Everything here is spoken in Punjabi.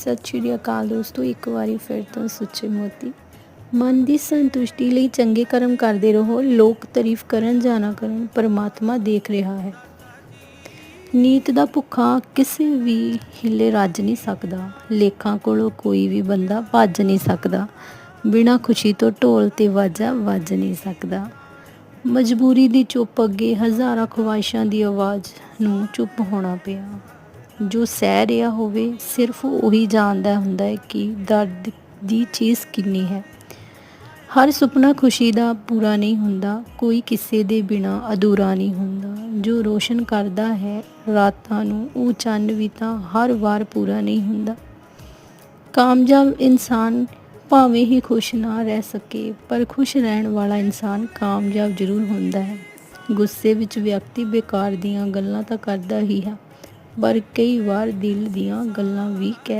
ਸਤਿ ਸ਼੍ਰੀ ਅਕਾਲ ਦੋਸਤੋ, ਇੱਕ ਵਾਰੀ ਫਿਰ ਤੋਂ ਸੁੱਚੇ ਮੋਤੀ। ਮਨ ਦੀ ਸੰਤੁਸ਼ਟੀ ਲਈ ਚੰਗੇ ਕਰਮ ਕਰਦੇ ਰਹੋ, ਲੋਕ ਤਾਰੀਫ ਕਰਨ, ਜਾਣਾ ਕਰਨ, ਪਰਮਾਤਮਾ ਦੇਖ ਰਿਹਾ ਹੈ। ਨੀਤ ਦਾ ਭੁੱਖਾ ਕਿਸੇ ਵੀ ਹਿੱਲੇ ਰੱਜ ਨਹੀਂ ਸਕਦਾ, ਲੇਖਾਂ ਕੋਲੋਂ ਕੋਈ ਵੀ ਬੰਦਾ ਭੱਜ ਨਹੀਂ ਸਕਦਾ, ਬਿਨਾਂ ਖੁਸ਼ੀ ਤੋਂ ਢੋਲ ਤੇ ਵਾਜਾ ਵੱਜ ਨਹੀਂ ਸਕਦਾ। ਮਜਬੂਰੀ ਦੀ ਚੁੱਪ ਅੱਗੇ ਹਜ਼ਾਰਾਂ ਖਵਾਇਸ਼ਾਂ ਦੀ ਆਵਾਜ਼ ਨੂੰ ਚੁੱਪ ਹੋਣਾ ਪਿਆ। ਜੋ ਸਹਿ ਰਿਹਾ ਹੋਵੇ, ਸਿਰਫ ਉਹੀ ਜਾਣਦਾ ਹੁੰਦਾ ਹੈ ਕਿ ਦਰਦ ਦੀ ਚੀਜ਼ ਕਿੰਨੀ ਹੈ। ਹਰ ਸੁਪਨਾ ਖੁਸ਼ੀ ਦਾ ਪੂਰਾ ਨਹੀਂ ਹੁੰਦਾ, ਕੋਈ ਕਿਸੇ ਦੇ ਬਿਨਾ ਅਧੂਰਾ ਨਹੀਂ ਹੁੰਦਾ। ਜੋ ਰੋਸ਼ਨ ਕਰਦਾ ਹੈ ਰਾਤਾਂ ਨੂੰ, ਉਹ ਚੰਨ ਵੀ ਤਾਂ ਹਰ ਵਾਰ ਪੂਰਾ ਨਹੀਂ ਹੁੰਦਾ। ਕਾਮਯਾਬ ਇਨਸਾਨ ਭਾਵੇਂ ਹੀ ਖੁਸ਼ ਨਾ ਰਹਿ ਸਕੇ, ਪਰ ਖੁਸ਼ ਰਹਿਣ ਵਾਲਾ ਇਨਸਾਨ ਕਾਮਯਾਬ ਜ਼ਰੂਰ ਹੁੰਦਾ ਹੈ। ਗੁੱਸੇ ਵਿੱਚ ਵਿਅਕਤੀ ਬੇਕਾਰ ਦੀਆਂ ਗੱਲਾਂ ਤਾਂ ਕਰਦਾ ਹੀ ਹੈ। ਪਰ ਕਈ ਵਾਰ ਦਿਲ ਦੀਆਂ ਗੱਲਾਂ ਵੀ ਕਹਿ